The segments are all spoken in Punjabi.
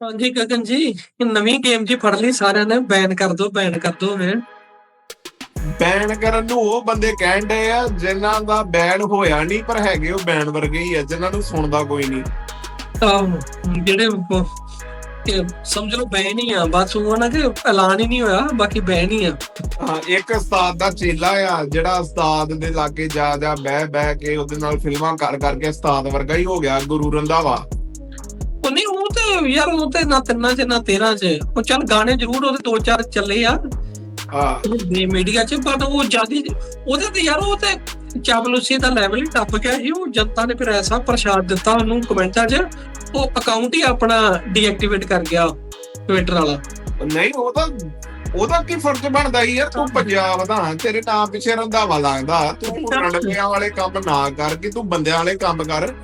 ਹਾਂਜੀ ਗਗਨ ਜੀ ਇਹ ਨਵੀਂ ਗੇਮ ਜੀ ਫੜ ਲਈ ਸਾਰਿਆਂ ਨੇ ਬੈਨ ਕਰ ਦੋ ਬੈਨ ਕਰ ਦੋ ਵੇ ਬੈਨ ਕਰਨ ਨੂੰ ਉਹ ਬੰਦੇ ਕਹਿਣ ਡਏ ਆ ਜਿਨ੍ਹਾਂ ਦਾ ਬੈਨ ਹੋਇਆ ਨਹੀਂ ਪਰ ਹੈਗੇ ਉਹ ਬੈਨ ਵਰਗੇ ਹੀ ਆ ਜਿਨ੍ਹਾਂ ਨੂੰ ਸੁਣਦਾ ਕੋਈ ਨਹੀਂ। ਆਹੋ, ਜਿਹੜੇ ਸਮਝ ਲਓ ਬੈਨ ਹੀ ਆ ਬਸ ਉਹ ਨਾ ਕਿ ਐਲਾਨ ਹੀ ਨਹੀਂ ਹੋਇਆ ਬਾਕੀ ਬੈਨ ਹੀ ਆ। ਹਾਂ ਇੱਕ ਉਸਤਾਦ ਦਾ ਚੇਲਾ ਆ ਜਿਹੜਾ ਉਸਤਾਦ ਦੇ ਲਾਗੇ ਜਾ ਜਾ ਬਹਿ ਬਹਿ ਕੇ ਉਹਦੇ ਨਾਲ ਫਿਲਮਾਂ ਕਰ ਕਰਕੇ ਉਸਤਾਦ ਵਰਗਾ ਹੀ ਹੋ ਗਿਆ ਗੁਰੂ ਰੰਧਾਵਾ। ਉਹ ਨਹੀਂ ਉਹ ਤੇ ਯਾਰ ਉਹ ਤੇ ਨਾ ਤਿੰਨਾਂ ਚ ਨਾ ਤੇਰਾਂ ਚ। ਉਹ ਚੱਲ ਗਾਣੇ ਜ਼ਰੂਰ ਉਹਦੇ ਦੋ ਚਾਰ ਚੱਲੇ ਆ। ਹਾਂ। ਦੇ ਮੀਡੀਆ ਚ ਪਰ ਉਹ ਜਿਆਦੀ ਉਹਦੇ ਤੇ ਯਾਰ ਉਹ ਤੇ ਚਾਵਲੂਸੀ ਦਾ ਲੈਵਲ ਹੀ ਟੱਪ ਗਿਆ ਸੀ। ਉਹ ਜਨਤਾ ਨੇ ਫਿਰ ਐਸਾ ਪ੍ਰਸ਼ਾਦ ਦਿੱਤਾ ਉਹਨੂੰ ਕਮੈਂਟਾਂ 'ਚ। ਉਹ ਅਕਾਊਂਟ ਹੀ ਆਪਣਾ ਡੀਐਕਟੀਵੇਟ ਕਰ ਗਿਆ ਟਵਿੱਟਰ ਵਾਲਾ। ਨਹੀਂ ਉਹ ਤਾਂ ਉਹਦਾ ਕੀ ਫਰਜ਼ ਬਣਦਾ ਸੀ ਯਾਰ? ਤੂੰ ਪੰਜਾਬ ਦਾ ਤੇਰੇ ਨਾਂ ਪਿੱਛੇ ਰੰਧਾਵਾ ਲੱਗਦਾ ਤੂੰ ਰਣਵਿਆਂ ਵਾਲੇ ਕੰਮ ਨਾ ਕਰ ਕਿ ਤੂੰ ਬੰਦਿਆਂ ਵਾਲੇ ਕੰਮ ਕਰ।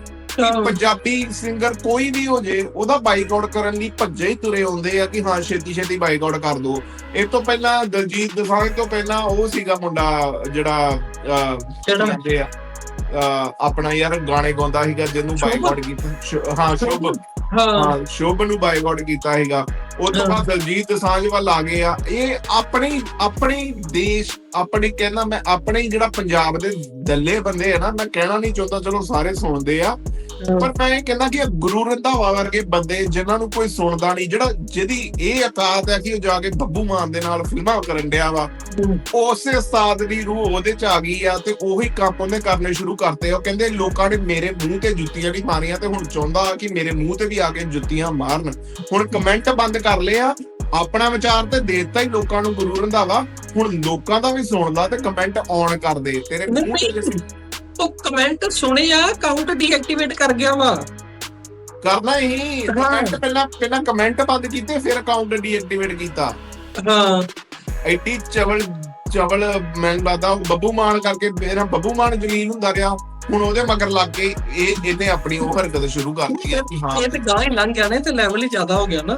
ਪੰਜਾਬੀ ਸਿੰਗਰ ਕੋਈ ਵੀ ਹੋ ਜੇ ਉਹਦਾ ਬਾਈਕਾਟ ਕਰਨ ਲਈ ਭੱਜੇ ਹੀ ਤੁਰੇ ਆਉਂਦੇ ਆ ਕਿ ਹਾਂ ਛੇਤੀ ਛੇਤੀ ਬਾਈਕਾਟ ਕਰ ਦੋ। ਇਹ ਤੋਂ ਪਹਿਲਾਂ ਦਲਜੀਤ ਦਸਾਂਝ ਤੋਂ ਪਹਿਲਾਂ ਉਹ ਸੀਗਾ ਮੁੰਡਾ ਜਿਹੜਾ ਕਹਿੰਦੇ ਆ ਆਪਣਾ ਯਾਰ ਗਾਣੇ ਗਾਉਂਦਾ ਸੀਗਾ ਜਿਹਨੂੰ? ਬਾਈਕਾਟ ਕੀਤਾ। ਹਾਂ ਸ਼ੁਭ। ਹਾਂ। ਸ਼ੁਭ ਨੂੰ ਬਾਈਕਾਟ ਕੀਤਾ ਹੈਗਾ ਉਹ ਤੋਂ ਬਾਅਦ ਦਲਜੀਤ ਦਸਾਂਝ ਵੱਲ ਆ ਗਏ ਆ। ਇਹ ਆਪਣੀ ਆਪਣੀ ਦੇਸ਼ ਆਪਣੀ ਕਹਿੰਦਾ ਮੈਂ ਆਪਣੇ ਜਿਹੜਾ ਪੰਜਾਬ ਦੇ ਦੱਲੇ ਬੰਦੇ ਆ ਨਾ ਮੈਂ ਕਹਿਣਾ ਨਹੀਂ ਚਾਹੁੰਦਾ ਚਲੋ ਸਾਰੇ ਸੁਣਦੇ ਆ। ਪਰ ਮੈਂ ਇਹ ਕਹਿੰਦਾ ਕਿ ਗੁਰੂ ਰੰਧਾਵਾ ਵਰਗੇ ਬੰਦੇ ਜਿਨ੍ਹਾਂ ਨੂੰ ਕੋਈ ਸੁਣਦਾ ਨਹੀਂ ਜਿਹੜਾ ਜਿਹਦੀ ਇਹ ਔਕਾਤ ਹੈ ਕਿ ਉਹ ਜਾ ਕੇ ਬੱਬੂ ਮਾਨ ਦੇ ਨਾਲ ਫਿਲਮਾਂ ਕਰਨ ਡਿਆ ਵਾ ਉਸੇ ਉਸਤਾਦ ਦੀ ਰੂਹ ਉਹਦੇ ਚ ਆ ਗਈ ਆ ਤੇ ਉਹੀ ਕੰਮ ਉਹਨੇ ਕਰਨੇ ਸ਼ੁਰੂ ਕਰਤੇ ਉਹ ਕਹਿੰਦੇ ਲੋਕਾਂ ਨੇ ਮੇਰੇ ਮੂੰਹ ਤੇ ਜੁੱਤੀਆਂ ਨਹੀਂ ਮਾਰੀਆਂ ਤੇ ਹੁਣ ਚਾਹੁੰਦਾ ਕਿ ਮੇਰੇ ਮੂੰਹ ਤੇ ਵੀ ਆ ਕੇ ਜੁੱਤੀਆਂ ਮਾਰਨ। ਹੁਣ ਕਮੈਂਟ ਬੰਦ ਕਰ ਲਿਆ ਆਪਣਾ ਵਿਚਾਰ ਤੇ ਦੇ ਦਿੱਤਾ ਹੀ ਲੋਕਾਂ ਨੂੰ ਗੁਰੂ ਰੰਧਾਵਾ। ਹੁਣ ਲੋਕਾਂ ਦਾ ਵੀ ਸੁਣ ਲਾ ਤੇ ਕਮੈਂਟ ਔਨ ਕਰ ਦੇ। ਤੇਰੇ ਮੂੰਹ ਤੇ ਉਹ ਕਮੈਂਟ ਸੁਣੇ ਆ ਅਕਾਊਂਟ ਡੀਐਕਟੀਵੇਟ ਕਰ ਗਿਆ ਵਾ। ਕਰਨਾ ਹਾਂ। ਕਮੈਂਟ ਪਹਿਲਾਂ ਪਹਿਲਾਂ ਕਮੈਂਟ ਬੰਦ ਕੀਤੇ ਫਿਰ ਅਕਾਊਂਟ ਡੀਐਕਟੀਵੇਟ ਕੀਤਾ। ਹਾਂ। ਐਡੀ ਚਵਲ ਚਵਲ ਮੈਂ ਲੱਗਦਾ ਬੱਬੂ ਮਾਨ ਕਰਕੇ ਮੇਰਾ ਬੱਬੂ ਮਾਨ ਜਲੀਲ ਹੁੰਦਾ ਰਿਹਾ ਹੁਣ ਉਹਦੇ ਮਗਰ ਲੱਗ ਕੇ ਇਹ ਇਹਨੇ ਆਪਣੀ ਉਹ ਹਰਕਤ ਸ਼ੁਰੂ ਕਰਤੀ ਹੈ ਕਿ ਹਾਂ। ਇਹ ਤੇ ਗਾਂ ਹੀ ਲੰਘ ਗਿਆ ਨੇ ਤੇ ਲੈਵਲ ਹੀ ਜ਼ਿਆਦਾ ਹੋ ਗਿਆ ਨਾ।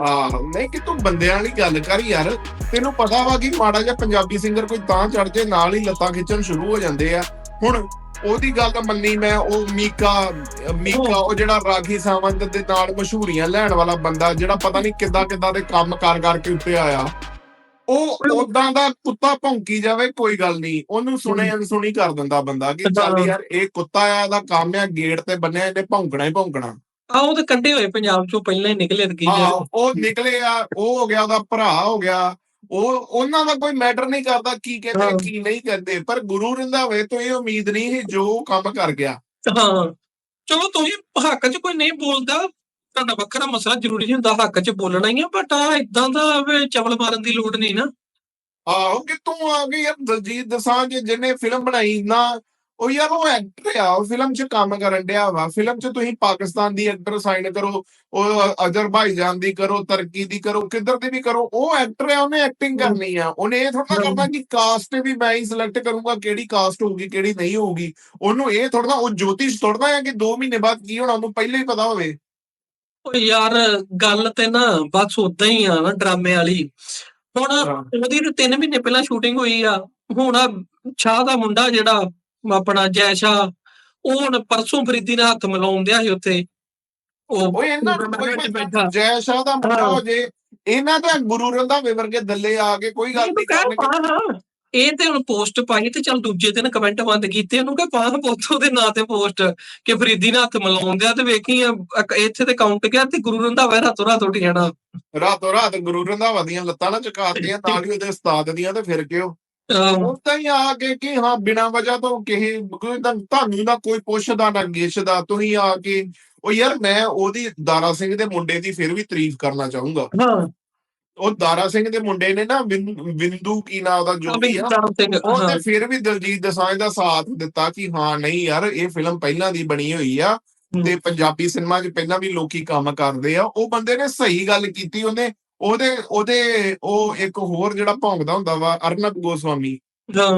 ਹਾਂ ਨਹੀਂ ਕਿ ਤੂੰ ਬੰਦਿਆਂ ਵਾਲੀ ਗੱਲ ਕਰ ਯਾਰ ਤੈਨੂੰ ਪਤਾ ਵਾ ਕਿ ਮਾੜਾ ਜਿਹਾ ਪੰਜਾਬੀ ਸਿੰਗਰ ਕੋਈ ਤਾਂ ਚੜ ਜੇ ਨਾਲ ਹੀ ਲੱਤਾਂ ਖਿੱਚਣ ਸ਼ੁਰੂ ਹੋ ਜਾਂਦੇ ਆ। ਹੁਣ ਉਹਦੀ ਗੱਲ ਤਾਂ ਮੰਨੀ ਮੈਂ ਉਹ ਮੀਕਾ ਮੀਕਾ ਉਹ ਜਿਹੜਾ ਰਾਗੀ ਸਾਵੰਤ ਦੇ ਨਾਲ ਮਸ਼ਹੂਰੀਆਂ ਲੈਣ ਵਾਲਾ ਬੰਦਾ ਜਿਹੜਾ ਪਤਾ ਨਹੀਂ ਕਿੱਦਾਂ ਕਿੱਦਾਂ ਦੇ ਕੰਮ ਕਰ ਕਰਕੇ ਉੱਤੇ ਆਇਆ। ਉਹ ਉਦਾਂ ਦਾ ਕੁੱਤਾ ਭੌਂਕੀ ਜਾਵੇ ਕੋਈ ਗੱਲ ਨਹੀਂ। ਉਹਨੂੰ ਸੁਣੇ ਅਨਸੁਣੀ ਕਰ ਦਿੰਦਾ ਬੰਦਾ ਕਿ ਚੱਲ ਹਾਂ। ਯਾਰ ਇਹ ਕੁੱਤਾ ਆ ਦਾ ਕੰਮ ਆ ਗੇਟ ਤੇ ਬੰਨਿਆ ਇਹਨੇ ਭੌਂਕਣਾ ਹੀ ਭੌਂਕਣਾ। ਆ ਉਹ ਤਾਂ ਕੱਢੇ ਹੋਏ ਪੰਜਾਬ ਚੋਂ ਪਹਿਲਾਂ ਹੀ ਨਿਕਲੇ ਤੇ ਕੀ ਹਾਂ ਉਹ ਨਿਕਲੇ ਆ ਉਹ ਹੋ ਗਿਆ ਉਹਦਾ ਭਰਾ ਹੋ ਗਿਆ। ਉਹ ਉਹਨਾਂ ਦਾ ਕੋਈ ਮੈਟਰ ਨਹੀਂ ਕਰਦਾ ਕੀ ਕਹਿੰਦੇ ਹਾਂ। ਕੀ ਨਹੀਂ ਕਹਿੰਦੇ ਪਰ ਗੁਰੂ ਰੰਧਾਵੇ ਤੋਂ ਇਹ ਉਮੀਦ ਨਹੀਂ ਸੀ ਜੋ ਕੰਮ ਕਰ ਗਿਆ। ਹਾਂ। ਚਲੋ ਤੁਸੀਂ ਹੱਕ 'ਚ ਕੋਈ ਨਹੀਂ ਬੋਲਦਾ ਤੁਹਾਡਾ ਵੱਖਰਾ ਮਸਲਾ ਜ਼ਰੂਰੀ ਨਹੀਂ ਹੁੰਦਾ ਹੱਕ 'ਚ ਬੋਲਣਾ ਹੀ ਆ ਬਟ ਆ ਇਦਾਂ ਦਾ ਵੀ ਚਵਲ ਮਾਰਨ ਦੀ ਲੋੜ ਨਹੀਂ ਨਾ। ਆਹੋ ਕਿ ਤੂੰ ਆ ਗਈ ਯਾਰ ਦਲਜੀਤ ਦਸਾਂਝ ਜਿਹਨੇ ਫਿਲਮ ਬਣਾਈ ਨਾ ਉਹ ਯਾਰ ਉਹ ਐਕਟਰ ਆ ਉਹ ਫਿਲਮ 'ਚ ਕੰਮ ਕਰਨ ਡਿਆ ਵਾ। ਫਿਲਮ 'ਚ ਤੁਸੀਂ ਪਾਕਿਸਤਾਨ ਦੀ ਐਕਟਰ ਸਾਈਨ ਕਰੋ ਉਹ ਅਜ਼ਰਬਾਈਜਾਨ ਦੀ ਕਰੋ ਤੁਰਕੀ ਦੀ ਕਰੋ ਕਿੱਧਰ ਦੀ ਵੀ ਕਰੋ ਉਹ ਐਕਟਰ ਆ ਉਹਨੇ ਐਕਟਿੰਗ ਕਰਨੀ ਆ। ਉਹਨੇ ਇਹ ਥੋੜਾ। ਕਰਨਾ ਕਿ ਕਾਸਟ ਵੀ ਮੈਂ ਹੀ ਸਿਲੈਕਟ ਕਰੂੰਗਾ ਕਿਹੜੀ ਕਾਸਟ ਹੋਊਗੀ ਕਿਹੜੀ ਨਹੀਂ ਹੋਊਗੀ। ਉਹਨੂੰ ਇਹ ਥੋੜਾ ਉਹ ਜੋਤਿਸ਼ ਥੋੜਾ ਆ ਕਿ 2 ਮਹੀਨੇ ਬਾਅਦ ਕੀ ਹੋਣਾ ਉਹਨੂੰ ਪਹਿਲਾਂ ਹੀ ਪਤਾ ਹੋਵੇ। ਓ ਯਾਰ ਗੱਲ ਤੇ ਨਾ ਬਸ ਉਦਾਂ ਹੀ ਆ ਨਾ ਡਰਾਮੇ ਵਾਲੀ। ਹੁਣ ਉਹਦੀ ਤੇ 3 ਮਹੀਨੇ ਪਹਿਲਾਂ ਸ਼ੂਟਿੰਗ ਹੋਈ ਆ। ਹੁਣ ਆ ਸ਼ਾਹ ਦਾ ਮੁੰਡਾ ਜਿਹੜਾ ਆਪਣਾ ਜੈਸ਼ਾ ਉਹ ਹੁਣ ਪਰਸੋਂ ਫਰੀਦੀ ਨਾਲ ਹੱਥ ਮਿਲਾਉਣ ਦਿਆ ਸੀ ਉੱਥੇ। ਉਹ ਉਹ ਇਹਨਾਂ ਨੂੰ ਬੈਠਾ। ਜੈ ਸ਼ਾਹ ਦਾ ਮੁੰਡਾ ਹਾਂ। ਜੇ ਇਹਨਾਂ ਦਾ ਗੁਰੂ ਰੰਧਾਵੇ ਵਰਗੇ ਦੱਲੇ ਆ ਕੇ ਕੋਈ ਗੱਲ ਨਹੀਂ ਕਰਨਗੇ। ਇਹ ਤੇ ਹੁਣ ਪੋਸਟ ਪਾਈ ਤੇ ਚਲ ਦੂਜੇ ਦਿਨ ਕਮੈਂਟ ਬੰਦ ਕੀਤੇ ਉਹਨੂੰ ਕਿ ਪਾ ਪੋਸਟ ਉਹਦੇ ਨਾਂ ਤੇ ਪੋਸਟ ਕਿ ਫਰੀਦੀ ਨਾਲ ਹੱਥ ਮਿਲਾਉਣ ਦਿਆ ਤੇ ਵੇਖੀ ਆ, ਇੱਥੇ ਤੇ ਕਾਊਂਟ ਗਿਆ ਤੇ ਗੁਰੂ ਰੰਧਾਵਾ ਰਾਤੋਂ ਰਾਤ ਉੱਠ ਜਾਣਾ। ਰਾਤੋਂ ਰਾਤ ਗੁਰੂ ਰੰਧਾਵਾ ਦੀਆਂ ਲੱਤਾਂ ਨਾ ਚਕਾਤੀਆਂ ਨਾਲ ਹੀ ਉਹਦੇ ਉਸਤਾਦ ਦੀਆਂ ਤੇ ਫਿਰ ਕਿਉਂ? ਤਾਂ ਹੀ ਆ ਕੇ ਕਿ ਹਾਂ ਬਿਨਾਂ ਵਜ੍ਹਾ ਤੋਂ ਕਿਸੇ ਕੋਈ ਤਾਂ ਤੁਹਾਨੂੰ ਨਾ ਕੋਈ ਪੁੱਛਦਾ ਨਾ ਗਿੱਛਦਾ ਤੁਸੀਂ ਆ ਕੇ ਉਹ ਯਾਰ ਮੈਂ ਉਹਦੀ ਦਾਰਾ ਸਿੰਘ ਦੇ ਮੁੰਡੇ ਦੀ ਫਿਰ ਵੀ ਤਾਰੀਫ ਕਰਨਾ ਚਾਹੂੰਗਾ। ਹਾਂ। ਉਹ ਦਾਰਾ ਸਿੰਘ ਦੇ ਮੁੰਡੇ ਨੇ ਨਾ ਵਿੰਦੂ ਕੀ ਨਾਂ ਉਹਦਾ ਜੋ ਵੀ ਆ ਉਹਨੇ ਫਿਰ ਵੀ ਦਲਜੀਤ ਦਸਾਂਝ ਦਾ ਸਾਥ ਦਿੱਤਾ ਕਿ ਹਾਂ ਨਹੀਂ ਯਾਰ ਇਹ ਫਿਲਮ ਪਹਿਲਾਂ ਦੀ ਬਣੀ ਹੋਈ ਆ। ਤੇ ਪੰਜਾਬੀ ਸਿਨੇਮਾ 'ਚ ਪਹਿਲਾਂ ਵੀ ਲੋਕੀ ਕੰਮ ਕਰਦੇ ਆ। ਉਹ ਬੰਦੇ ਨੇ ਸਹੀ ਗੱਲ ਕੀਤੀ ਉਹਨੇ ਉਹਦੇ ਉਹਦੇ ਉਹ ਇੱਕ ਹੋਰ ਜਿਹੜਾ ਭੌਂਕਦਾ ਹੁੰਦਾ ਵਾ ਅਰਨਬ ਗੋਸਵਾਮੀ।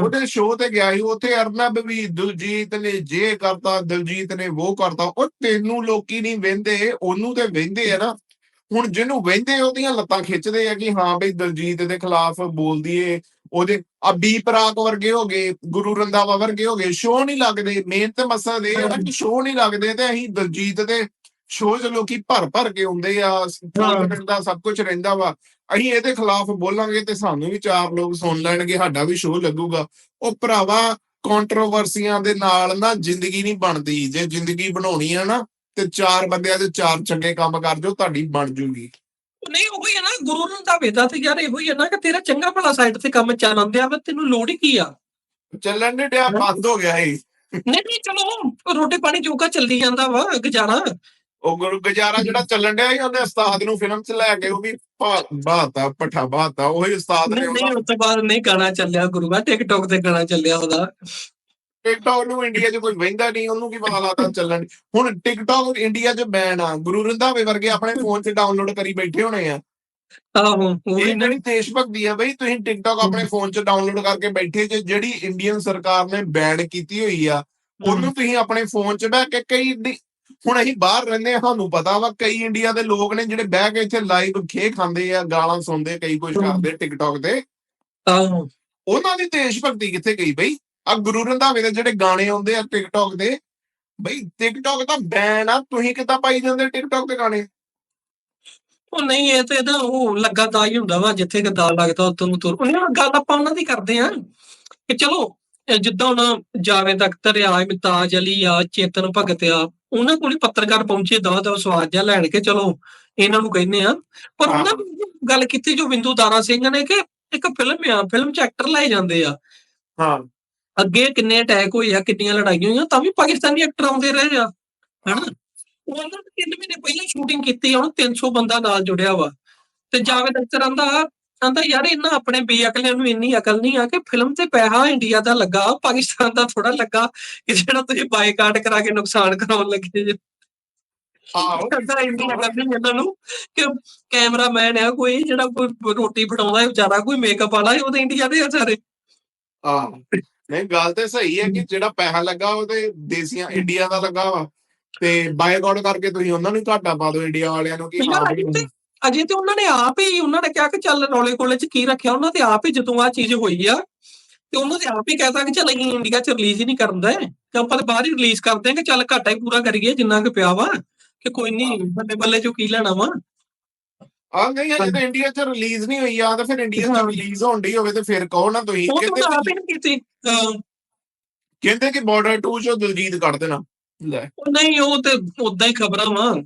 ਉਹਦੇ ਸ਼ੋਅ ਤੇ ਗਿਆ ਸੀ ਉੱਥੇ ਅਰਨਬ ਵੀ ਦਿਲਜੀਤ ਨੇ ਜੇ ਕਰਤਾ ਦਿਲਜੀਤ ਨੇ ਉਹ ਕਰਤਾ। ਉਹ ਤੈਨੂੰ ਲੋਕੀ ਨਹੀਂ ਵਹਿੰਦੇ ਉਹਨੂੰ ਤੇ ਵਹਿੰਦੇ ਆ ਨਾ। ਹੁਣ ਜਿਹਨੂੰ ਵਹਿੰਦੇ ਉਹਦੀਆਂ ਲੱਤਾਂ ਖਿੱਚਦੇ ਆ ਕਿ ਹਾਂ ਬਈ ਦਿਲਜੀਤ ਦੇ ਖਿਲਾਫ ਬੋਲਦੀ ਏ ਉਹਦੇ ਆ ਬੀ ਪਰਾਗ ਵਰਗੇ ਹੋ ਗਏ ਗੁਰੂ ਰੰਧਾਵਾ ਵਰਗੇ ਹੋ ਗਏ ਸ਼ੋਅ ਨਹੀਂ ਲੱਗਦੇ ਮੇਨ ਤੇ ਮਸਲਾ ਇਹ ਹੈ ਕਿ ਸ਼ੋਅ ਨਹੀਂ ਲੱਗਦੇ ਤੇ ਅਸੀਂ ਦਿਲਜੀਤ ਦੇ ਸ਼ੋਅ 'ਚ ਲੋਕੀ ਭਰ ਭਰ ਕੇ ਆਉਂਦੇ ਆ ਟੂਰਨਾਮੈਂਟ ਦਾ ਸਭ ਕੁਝ ਰਹਿੰਦਾ ਵਾ। ਅਸੀਂ ਇਹਦੇ ਖਿਲਾਫ ਬੋਲਾਂਗੇ ਤੇ ਸਾਨੂੰ ਵੀ ਚਾਰ ਲੋਕ ਸੁਣ ਲੈਣਗੇ ਸਾਡਾ ਵੀ ਸ਼ੋਅ ਲੱਗੂਗਾ। ਉਹ ਭਰਾਵਾ ਕੰਟਰੋਵਰਸੀਆਂ ਦੇ ਨਾਲ ਨਾ ਜ਼ਿੰਦਗੀ ਨਹੀਂ ਬਣਦੀ ਜੇ ਜ਼ਿੰਦਗੀ ਬਣਾਉਣੀ ਆ ਨਾ ਤੇ ਚਾਰ ਬੰਦਿਆਂ ਦੇ ਚਾਰ ਚੰਗੇ ਕੰਮ ਕਰ ਜੋ ਤੁਹਾਡੀ ਬਣ ਜੂਗੀ। ਨਹੀਂ ਉਹ ਹੀ ਹੈ ਨਾ ਗੁਰੂ ਰੰਧਾਵੇ ਦਾ ਤੇ ਯਾਰ ਇਹੋ ਹੀ ਹੈ ਨਾ ਕਿ ਤੇਰਾ ਚੰਗਾ ਭਲਾ ਸਾਈਡ ਤੇ ਕੰਮ ਚੱਲਣ ਦਿਆ ਵਾ ਤੈਨੂੰ ਲੋੜ ਹੀ ਕੀ ਆ? ਚੱਲਣ ਦੇ ਡਿਆ ਬੰਦ ਹੋ ਗਿਆ ਇਹ। ਨਹੀਂ ਨਹੀਂ ਚਲੋ ਰੋਟੀ ਪਾਣੀ ਜੋਗਾ ਚੱਲਦੀ ਜਾਂਦਾ ਵਾ ਗੁਜ਼ਾਰਾ। ਉਹ ਗੁਰੂ ਗੁਜਾਰਾ ਜਿਹੜਾ ਚੱਲਣ ਡਿਆ ਸੀ ਉਹਨੇ ਉਸਤਾਦ ਨੂੰ ਫਿਲਮ 'ਚ ਲੈ ਕੇ ਉਹ ਵੀ ਬਾਤਾ ਪਠਾ ਬਾਤਾ ਉਹੀ ਉਸਤਾਦ ਨੇ ਨਹੀਂ ਉਸ ਤੋਂ ਬਾਅਦ ਨਹੀਂ ਗਾਣਾ ਚੱਲਿਆ ਗੁਰੂਆ ਟਿਕਟੌਕ ਤੇ ਗਾਣਾ ਚੱਲਿਆ ਉਹਦਾ। ਟਿਕਟੌਕ ਨੂੰ ਇੰਡੀਆ 'ਚ ਕੋਈ ਵਹਿੰਦਾ ਨਹੀਂ ਉਹਨੂੰ ਕੀ ਪਤਾ ਲੱਗਦਾ ਚੱਲਣ ਹੁਣ ਟਿਕਟੌਕ ਇੰਡੀਆ 'ਚ ਬੈਨ ਆ ਗੁਰੂ ਰੰਧਾਵੇ ਵਰਗੇ ਆਪਣੇ ਫੋਨ 'ਚ ਡਾਊਨਲੋਡ ਕਰੀ ਬੈਠੇ ਹੋਣੇ ਆ। ਆਹੋ ਉਹ ਵੀ ਜਿਹੜੀ ਦੇਸ਼ ਭਗਤੀ ਆ ਬਈ ਤੁਸੀਂ ਟਿਕਟੌਕ ਆਪਣੇ ਫੋਨ 'ਚ ਡਾਊਨਲੋਡ ਕਰਕੇ ਬੈਠੇ ਜੇ ਜਿਹੜੀ ਇੰਡੀਅਨ ਸਰਕਾਰ ਨੇ ਬੈਨ ਕੀਤੀ ਹੋਈ ਆ ਉਹਨੂੰ ਤੁਸੀਂ ਆਪਣੇ ਫੋਨ 'ਚ ਬਹਿ ਕੇ ਕਈ ਹੁਣ ਅਸੀਂ ਬਾਹਰ ਰਹਿੰਦੇ ਆ ਸਾਨੂੰ ਪਤਾ ਵਾ ਕਈ ਇੰਡੀਆ ਦੇ ਲੋਕ ਨੇ ਜਿਹੜੇ ਬਹਿ ਕੇ ਇੱਥੇ ਲਾਈਵ ਖੇ ਖਾਂਦੇ ਆ ਗਾਲਾਂ ਸੁਣਦੇ ਕਈ ਕੁਝ। ਕਰਦੇ ਟਿਕਟੌਕ ਤੇ। ਆਹੋ। ਉਹਨਾਂ ਦੀ ਦੇਸ਼ ਭਗਤੀ ਕਿੱਥੇ ਗਈ ਬਈ? ਆ ਗੁਰੂ ਰੰਧਾਵੇ ਦੇ ਜਿਹੜੇ ਗਾਣੇ ਆਉਂਦੇ ਆ ਟਿਕਟੌਕ ਦੇ ਬਈ ਟਿਕਟੌਕ ਤਾਂ ਬੈਨ ਆ ਤੁਸੀਂ ਕਿੱਦਾਂ ਪਾਈ ਜਾਂਦੇ ਟਿਕਟੌਕ ਤੇ ਗਾਣੇ? ਉਹ ਨਹੀਂ ਇਹ ਤੇ ਨਾ ਉਹ ਲੱਗਾ ਦਾ ਹੀ ਹੁੰਦਾ ਵਾ ਜਿੱਥੇ ਕਿ ਦਾ ਲੱਗਦਾ ਉਤੋਂ ਨੂੰ ਤੁਰ ਉਹਨਾਂ ਗੱਲ ਆਪਾਂ ਉਹਨਾਂ ਦੀ ਕਰਦੇ ਆ ਕਿ ਚਲੋ ਜਿੱਦਾਂ ਹੁਣ ਜਾਵੇਦ ਅਖਤਰ ਆ ਇਮਤਾਜ ਅਲੀ ਆ ਚੇਤਨ ਭਗਤ ਆ ਉਹਨਾਂ ਕੋਲ ਪੱਤਰਕਾਰ ਪਹੁੰਚੇ ਦਵਾ ਦਵਾ ਸਵਾਦ ਜਿਹਾ ਲੈਣ ਕੇ ਚਲੋ ਇਹਨਾਂ ਨੂੰ ਕਹਿੰਦੇ ਆ ਪਰ। ਉਹਨਾਂ ਗੱਲ ਕੀਤੀ ਜੋ ਬਿੰਦੂ ਦਾਰਾ ਸਿੰਘ ਨੇ ਕਿ ਇੱਕ ਫਿਲਮ ਆ ਫਿਲਮ ਚ ਐਕਟਰ ਲਾਏ ਜਾਂਦੇ ਆ। ਹਾਂ। ਅੱਗੇ ਕਿੰਨੇ ਅਟੈਕ ਹੋਏ ਆ ਕਿੰਨੀਆਂ ਲੜਾਈਆਂ ਹੋਈਆਂ ਤਾਂ ਵੀ ਪਾਕਿਸਤਾਨੀ ਐਕਟਰ ਆਉਂਦੇ ਰਹੇ ਆ ਹਨਾ? ਉਹਨਾਂ ਨੇ ਤਿੰਨ ਮਹੀਨੇ ਪਹਿਲਾਂ ਸ਼ੂਟਿੰਗ ਕੀਤੀ ਹੁਣ 300 ਬੰਦਾ ਨਾਲ ਜੁੜਿਆ ਵਾ। ਤੇ ਜਾਵੇਦ ਅਖਤਰ ਆਂਦਾ ਆਂਦਾ ਯਾਰ ਇਹਨਾਂ ਆਪਣੇ ਬੇਅਕਲਿਆਂ ਨੂੰ ਇੰਨੀ ਅਕਲ ਨਹੀਂ ਆ ਕਿ ਫਿਲਮ ਤੇ ਪੈਸਾ ਇੰਡੀਆ ਦਾ ਲੱਗਾ ਪਾਕਿਸਤਾਨ ਦਾ ਥੋੜਾ ਲੱਗਾ ਕਿ ਜਿਹੜਾ ਤੁਸੀਂ ਬਾਈਕਾਟ ਕਰਾ ਕੇ ਨੁਕਸਾਨ ਕਰਾਉਣ ਲੱਗੇ ਜੇ। ਆਹੋ ਕਹਿੰਦਾ ਅਕਲ ਨਹੀਂ ਇਹਨਾਂ ਨੂੰ ਕਿ ਕੈਮਰਾਮੈਨ ਆ ਕੋਈ ਜਿਹੜਾ ਕੋਈ ਰੋਟੀ ਫੜਾਉਂਦਾ ਹੈ ਵਿਚਾਰਾ ਕੋਈ ਮੇਕਅਪ ਵਾਲਾ ਹੈ ਉਹ ਤਾਂ ਇੰਡੀਆ ਦੇ ਆ ਸਾਰੇ। ਆਹ ਨਹੀਂ ਗੱਲ ਤੇ ਸਹੀ ਹੈ ਕਿ ਜਿਹੜਾ ਪੈਸਾ ਲੱਗਾ ਉਹ ਤੇ ਦੇਸੀਆਂ ਇੰਡੀਆ ਦਾ ਲੱਗਾ ਵਾ। ਤੇ ਬਾਇਕਾਟ ਕਰਕੇ ਤੁਸੀਂ ਉਹਨਾਂ ਨੂੰ ਘਾਟਾ ਪਾ ਦਿਓ ਇੰਡੀਆ ਵਾਲਿਆਂ ਨੂੰ ਕਿ ਹਾਂ ਅਜੇ ਤੇ ਉਹਨਾਂ ਨੇ ਆਪ ਹੀ ਉਹਨਾਂ ਨੇ ਕਿਹਾ ਕਿ ਚੱਲ ਰੌਲੇ ਕੋਲੇ ਚ ਕੀ ਰੱਖਿਆ ਉਹਨਾਂ ਤੇ ਆਪ ਹੀ ਜਦੋਂ ਆ ਚੀਜ਼ ਹੋਈ ਆ ਤੇ ਉਹਨਾਂ ਦੇ ਆਪ ਹੀ ਕਹਿਤਾ ਕਿ ਚੱਲ ਅਸੀਂ ਇੰਡੀਆ ਚ ਰਿਲੀਜ਼ ਹੀ ਨਹੀਂ ਕਰਦਾ ਤੇ ਆਪਾਂ ਤੇ ਬਾਹਰ ਹੀ ਰਿਲੀਜ਼ ਕਰਦੇ ਹਾਂ ਕਿ ਚੱਲ ਘਾਟਾ ਹੀ ਪੂਰਾ ਕਰੀਏ ਜਿੰਨਾ ਕੁ ਪਿਆ ਵਾ ਕਿ ਕੋਈ ਨਹੀਂ ਬੱਲੇ ਬੱਲੇ ਚੋਂ ਕੀ ਲੈਣਾ ਵਾ। ਆ ਨਹੀਂ ਅਜੇ ਤਾਂ ਇੰਡੀਆ 'ਚ ਰਿਲੀਜ਼ ਨਹੀਂ ਹੋਈ ਆ ਤਾਂ ਫਿਰ ਇੰਡੀਆ 'ਚ। ਰਿਲੀਜ਼ ਹੋਣ ਡਈ ਹੋਵੇ ਤੇ ਫਿਰ ਕਹੋ ਨਾ ਤੁਸੀਂ। ਉਹ ਤਾਂ ਆਪ ਹੀ ਨਹੀਂ ਕੀਤੀ। ਕਹਿੰਦੇ ਕਿ ਬਾਰਡਰ 2 ਚੋਂ ਦਿਲਜੀਤ ਕੱਢ ਦੇਣਾ। ਲੈ। ਉਹ ਨਹੀਂ ਉਹ ਤੇ ਉਦਾਂ ਹੀ ਖਬਰਾਂ ਵਾ।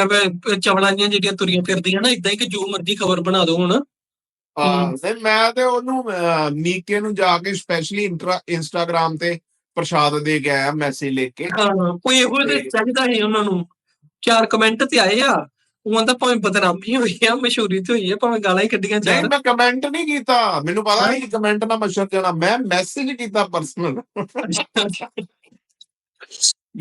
ਐਵੇਂ ਚਵਲਾਂ ਜੀਆਂ ਜਿਹੜੀਆਂ ਤੁਰੀਆਂ ਫਿਰਦੀਆਂ ਨਾ ਇਦਾਂ ਹੀ ਕਿ ਜੋ ਮਰਜ਼ੀ ਖਬਰ ਬਣਾ ਦੋ ਹੁਣ। ਆ। ਤੇ ਮੈਂ ਤੇ ਉਹਨੂੰ ਨੀਕੇ ਨੂੰ ਜਾ ਕੇ ਸਪੈਸ਼ਲੀ ਇੰਸਟਾਗ੍ਰam ਤੇ ਪ੍ਰਸ਼ਾਦ ਦੇ ਕੇ ਆਇਆ ਮੈਸੇਜ ਲਿਖ ਕੇ। ਕੋਈ ਇਹੋ ਜਿਹਾ ਤੇ- ਚਾਹੀਦਾ ਸੀ ਉਹਨਾਂ ਨੂੰ? ਚਾਰ ਕਮੈਂਟ ਤੇ ਆਏ ਆ। ਉਹ ਆਂਦਾ ਭਾਵੇਂ ਬਦਨਾਮੀ ਹੋਈ ਆ ਮਸ਼ਹੂਰੀ ਤੇ ਹੋਈ ਆ ਭਾਵੇਂ ਗਾਲਾਂ ਹੀ ਕੱਢੀਆਂ ਨਹੀਂ ਮੈਂ ਕਮੈਂਟ ਨਹੀਂ ਕੀਤਾ। ਮੈਨੂੰ ਪਤਾ ਨਹੀਂ ਕਮੈਂਟ ਨਾ ਮਸ਼ਹੂਰ ਜਾਣਾ ਮੈਂ ਮੈਸੇਜ ਕੀਤਾ ਪਰਸਨਲ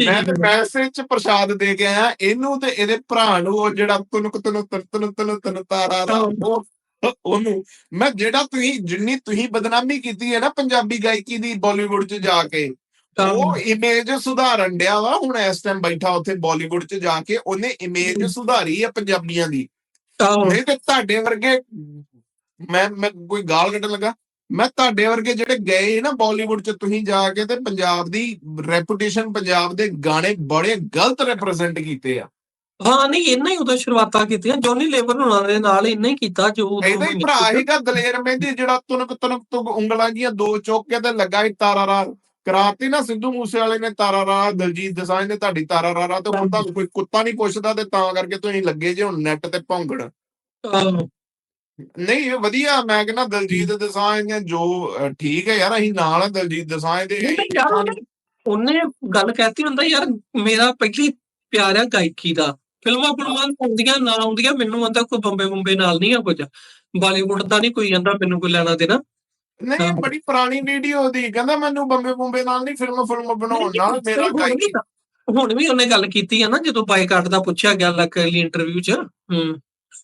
ਮੈਂ ਤੇ ਮੈਸੇਜ ਚ ਪ੍ਰਸ਼ਾਦ ਦੇ ਕੇ ਆਇਆ ਇਹਨੂੰ ਤੇ ਇਹਦੇ ਭਰਾ ਨੂੰ ਉਹ ਜਿਹੜਾ ਤੁਨਕ ਤੁਨਕ ਤੁਨ ਤੁਨ ਤੁਨ ਤੁਨ ਤਾਰਾ ਰਾ ਉਹ ਉਹਨੂੰ ਮੈਂ ਜਿਹੜਾ ਤੁਸੀਂ ਜਿੰਨੀ ਤੁਸੀਂ ਬਦਨਾਮੀ ਕੀਤੀ ਹੈ ਨਾ ਪੰਜਾਬੀ ਗਾਇਕੀ ਦੀ ਬਾਲੀਵੁੱਡ ਚ ਜਾ ਕੇ ਉਹ ਇਮੇਜ ਸੁਧਾਰਨ ਡਿਆ ਵਾ ਹੁਣ ਇਸ ਟਾਈਮ ਬੈਠਾ ਉੱਥੇ ਬਾਲੀਵੁੱਡ ਚ ਜਾ ਕੇ ਉਹਨੇ ਇਮੇਜ। ਸੁਧਾਰੀ ਆ ਪੰਜਾਬੀਆਂ ਦੀ ਨਹੀਂ ਤੇ ਤੁਹਾਡੇ ਵਰਗੇ ਮੈਂ ਮੈਂ ਕੋਈ ਗਾਲ ਕੱਢਣ ਲੱਗਾ ਮੈਂ ਤੁਹਾਡੇ ਵਰਗੇ ਜਿਹੜੇ ਗਏ ਨਾ ਬਾਲੀਵੁੱਡ ਚ ਤੁਸੀਂ ਜਾ ਕੇ ਤੇ ਪੰਜਾਬ ਦੀ ਰੈਪੂਟੇਸ਼ਨ ਪੰਜਾਬ ਦੇ ਗਾਣੇ ਬੜੇ ਗਲਤ ਰਿਪਰੈਜ਼ੈਂਟ ਕੀਤੇ ਆ ਹਾਂ ਨਹੀਂ ਇੰਨਾ ਹੀ ਉਦੋਂ ਸ਼ੁਰੂਆਤਾਂ ਕੀਤੀਆਂ ਜੋਨੀ ਲੇਬਰ ਹੁਣਾਂ ਦੇ ਨਾਲ ਇੰਨਾ ਹੀ ਕੀਤਾ ਜੋ ਇਹਦਾ ਹੀ ਭਰਾ। ਹੈਗਾ ਦਲੇਰ ਮਹਿੰਦੀ ਜਿਹੜਾ ਤੁਨਕ ਤੁਨਕ ਤੁਕ ਉਂਗਲਾਂ ਜੀਆਂ ਦੋ ਚੁੱਕ ਕੇ ਤੇ ਲੱਗਾ ਹੀ ਤਾਰਾ ਰਾ ਕਰਾਤੀ ਨਾ ਸਿੱਧੂ ਮੂਸੇ ਵਾਲੇ ਨੇ ਤਾਰਾ ਰਾ ਦਲਜੀਤ ਦਸਾਂਝ ਨੇ ਤੁਹਾਡੀ ਤਾਰਾ ਰਾ ਤੇ ਹੁਣ ਤਾਂ ਕੋਈ ਕੁੱਤਾ ਨਹੀਂ ਪੁੱਛਦਾ ਤੇ ਤਾਂ ਕਰਕੇ ਤੁਸੀਂ ਲੱਗੇ ਜੇ ਹੁਣ ਨੈਟ ਤੇ ਆਹੋ। ਨਹੀਂ ਇਹ ਵਧੀਆ ਮੈਂ ਕਹਿੰਦਾ ਦਲਜੀਤ ਦਸਾਂਝ ਨੇ ਜੋ ਠੀਕ ਹੈ ਯਾਰ ਅਸੀਂ ਨਾਲ ਆ ਦਲਜੀਤ ਦਸਾਂਝ ਦੇ। ਉਹਨੇ ਗੱਲ ਕਹਿਤੀ ਹੁੰਦਾ ਯਾਰ ਮੇਰਾ ਪਹਿਲੀ ਪਿਆਰ ਆ ਗਾਇਕੀ ਦਾ। ਫਿਲਮਾਂ ਫਿਲਮਾਂ ਆਉਂਦੀਆਂ ਨਾ ਆਉਂਦੀਆਂ ਮੈਨੂੰ ਆਂਦਾ ਕੋਈ ਬੰਬੇ ਬੰਬੇ ਨਾਲ ਨਹੀਂ ਆ ਕੁਝ। ਬਾਲੀਵੁੱਡ ਦਾ ਨਹੀਂ ਕੋਈ ਆਂਦਾ ਮੈਨੂੰ ਕੋਈ ਲੈਣਾ ਦੇਣਾ। ਨਹੀਂ ਹਾਂ। ਬੜੀ ਪੁਰਾਣੀ ਵੀਡੀਓ ਦੀ ਕਹਿੰਦਾ ਮੈਨੂੰ ਬੰਬੇ ਬੰਬੇ ਨਾਲ ਨਹੀਂ ਫਿਲਮ ਫਿਲਮ ਬਣਾਉਣ ਨਾਲ ਮੇਰਾ ਵੀ- ਹੁਣ ਵੀ ਉਹਨੇ ਗੱਲ ਕੀਤੀ ਆ ਨਾ ਜਦੋਂ ਬਾਈਕਾਟ ਦਾ ਪੁੱਛਿਆ ਗਿਆ ਲੱਕ ਲਈ ਇੰਟਰਵਿਊ 'ਚ। ਹੂੰ।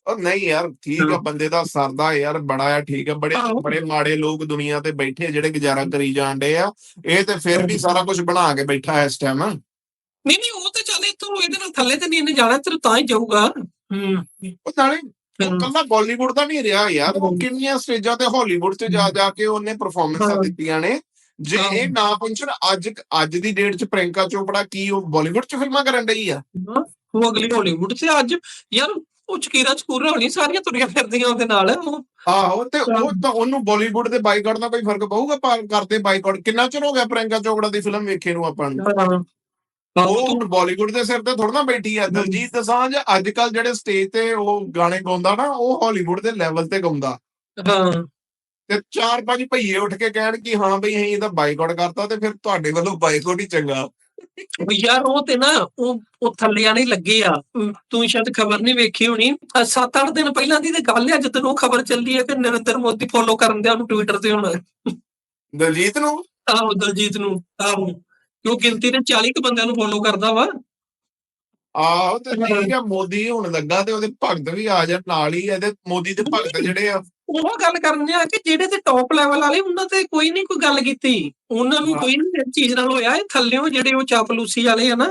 ਉਹ ਨਹੀਂ ਯਾਰ ਠੀਕ ਆ ਹਾਂ। ਬੰਦੇ ਦਾ ਸਰਦਾ ਯਾਰ ਬੜਾ ਆ ਠੀਕ ਆ ਬੜੇ। ਬੜੇ ਮਾੜੇ ਲੋਕ ਦੁਨੀਆ ਤੇ ਬੈਠੇ ਜਿਹੜੇ ਗੁਜ਼ਾਰਾ ਕਰੀ ਜਾਂਦੇ ਆ। ਇਹ ਤੇ ਫਿਰ ਵੀ ਸਾਰਾ ਕੁਝ ਬਣਾ ਕੇ ਬੈਠਾ ਇਸ ਟਾਈਮ ਨਹੀਂ ਨਹੀਂ ਉਹ ਤੇ ਚੱਲ ਇੱਥੋਂ ਇਹਦੇ ਨਾਲ ਥੱਲੇ ਤੇ ਨਹੀਂ ਇਹਨੇ ਜਾਣਾ ਤੇ ਤਾਂ ਹੀ ਜਾਊਗਾ। ਹੂੰ। ਉਹ ਨਾਲੇ ਉਹ ਕੱਲਾ ਬਾਲੀਵੁੱਡ ਦਾ ਨਹੀਂ ਰਿਹਾ ਯਾਰ ਉਹ। ਕਿੰਨੀਆਂ ਸਟੇਜਾਂ ਤੇ ਹਾਲੀਵੁੱਡ 'ਚ ਜਾ ਜਾ ਕੇ ਉਹਨੇ ਪਰਫਾਰਮੈਂਸਾਂ। ਦਿੱਤੀਆਂ ਨੇ ਜੇ। ਇਹ ਨਾ ਪਹੁੰਚਣ ਅੱਜ ਅੱਜ ਦੀ ਡੇਟ 'ਚ ਪ੍ਰਿੰਕਾ ਚੋਪੜਾ ਕੀ ਉਹ ਬਾਲੀਵੁੱਡ 'ਚ ਫਿਲਮਾਂ ਕਰਨ ਡਈ ਆ ਉਹ ਅਗਲੀ ਹਾਲੀਵੁੱਡ ਤੇ ਅੱਜ ਯਾਰ ਉਹ ਚਕੀਰਾ ਚਕੂਰਾ ਹੋਣੀ ਸਾਰੀਆਂ ਤੁਰੀਆਂ ਫਿਰਦੀਆਂ ਉਹਦੇ ਨਾਲ ਆਹੋ ਤੇ ਉਹ ਤਾਂ ਉਹਨੂੰ ਬਾਲੀਵੁੱਡ ਦੇ ਬਾਈਕਾਟ ਨਾਲ ਕੋਈ ਫ਼ਰਕ ਪਊਗਾ ਪਰ ਕਰਦੇ ਬਾਈਕਾਟ ਕਿੰਨਾ ਚਿਰ ਹੋ ਗਿਆ ਪ੍ਰਿਯੰਕਾ ਚੋਪੜਾ ਦੀ ਫਿਲਮ ਵੇਖੇ ਨੂੰ ਆਪਾਂ ਨੂੰ ਹਾਂ ਉਹ ਹੁਣ ਬਾਲੀਵੁੱਡ ਦੇ ਸਿਰ ਤੇ ਥੋੜਾ ਨਾ ਬੈਠੀ ਆ। ਦਲਜੀਤ ਦਸਾਂਝ ਅੱਜ ਕੱਲ ਜਿਹੜੇ ਸਟੇਜ ਤੇ ਉਹ ਗਾਣੇ ਗਾਉਂਦਾ ਨਾ ਉਹ ਹਾਲੀਵੁੱਡ ਦੇ ਲੈਵਲ ਤੇ ਗਾਉਂਦਾ। ਹਾਂ। ਤੇ ਚਾਰ ਪੰਜ ਭਈਏ ਉੱਠ ਕੇ ਕਹਿਣ ਕਿ ਹਾਂ ਬਈ ਅਸੀਂ ਇਹਦਾ ਬਾਈਕਾਟ ਕਰਤਾ ਤੇ ਫਿਰ ਤੁਹਾਡੇ ਵੱਲੋਂ ਬਾਈਕਾਟ ਹੀ ਚੰਗਾ। ਯਾਰ ਉਹ ਤੇ ਨਾ ਉਹ ਉਹ ਥੱਲਿਆਂ ਨਹੀਂ ਲੱਗੇ ਆ। ਤੂੰ ਸ਼ਾਇਦ ਖਬਰ ਨਹੀਂ ਵੇਖੀ ਹੋਣੀ। 7-8 ਦਿਨ ਪਹਿਲਾਂ ਦੀ ਤੇ ਗੱਲ ਆ ਜਦੋਂ ਉਹ ਖਬਰ ਚੱਲੀ ਹੈ ਕਿ ਨਰਿੰਦਰ ਮੋਦੀ ਫੋਲੋ ਕਰਨ ਦੇ ਉਹਨੂੰ ਟਵਿੱਟਰ ਤੇ ਹੁਣ। ਦਲਜੀਤ ਨੂੰ? ਆਹੋ ਦਲਜੀਤ ਨੂੰ ਆਹੋ। ਕਿਉਂ ਗਿਣਤੀ ਦੇ 40 ਕੁ ਬੰਦਿਆਂ ਨੂੰ ਫੋਲੋ ਕਰਦਾ ਵਾ ਆਹੋ ਤੇ ਠੀਕ ਆ ਮੋਦੀ ਹੁਣ ਲੱਗਾ ਤੇ ਉਹਦੇ ਭਗਤ ਵੀ ਆ ਜਾਣ ਨਾਲ ਹੀ ਇਹਦੇ ਮੋਦੀ ਦੇ ਭਗਤ ਜਿਹੜੇ ਆ ਉਹ ਗੱਲ ਕਰਨੀ ਆ ਕਿ ਜਿਹੜੇ ਤੇ ਟੌਪ ਲੈਵਲ ਵਾਲੇ ਉਹਨਾਂ ਤੇ ਕੋਈ ਨਹੀਂ ਕੋਈ ਗੱਲ ਕੀਤੀ ਉਹਨਾਂ ਨੂੰ ਹਾਂ। ਕੋਈ ਨਹੀਂ ਚੀਜ਼ ਨਾਲ ਹੋਇਆ ਇਹ ਥੱਲਿਓ ਜਿਹੜੇ ਉਹ ਚਾਪਲੂਸੀ ਵਾਲੇ ਆ ਨਾ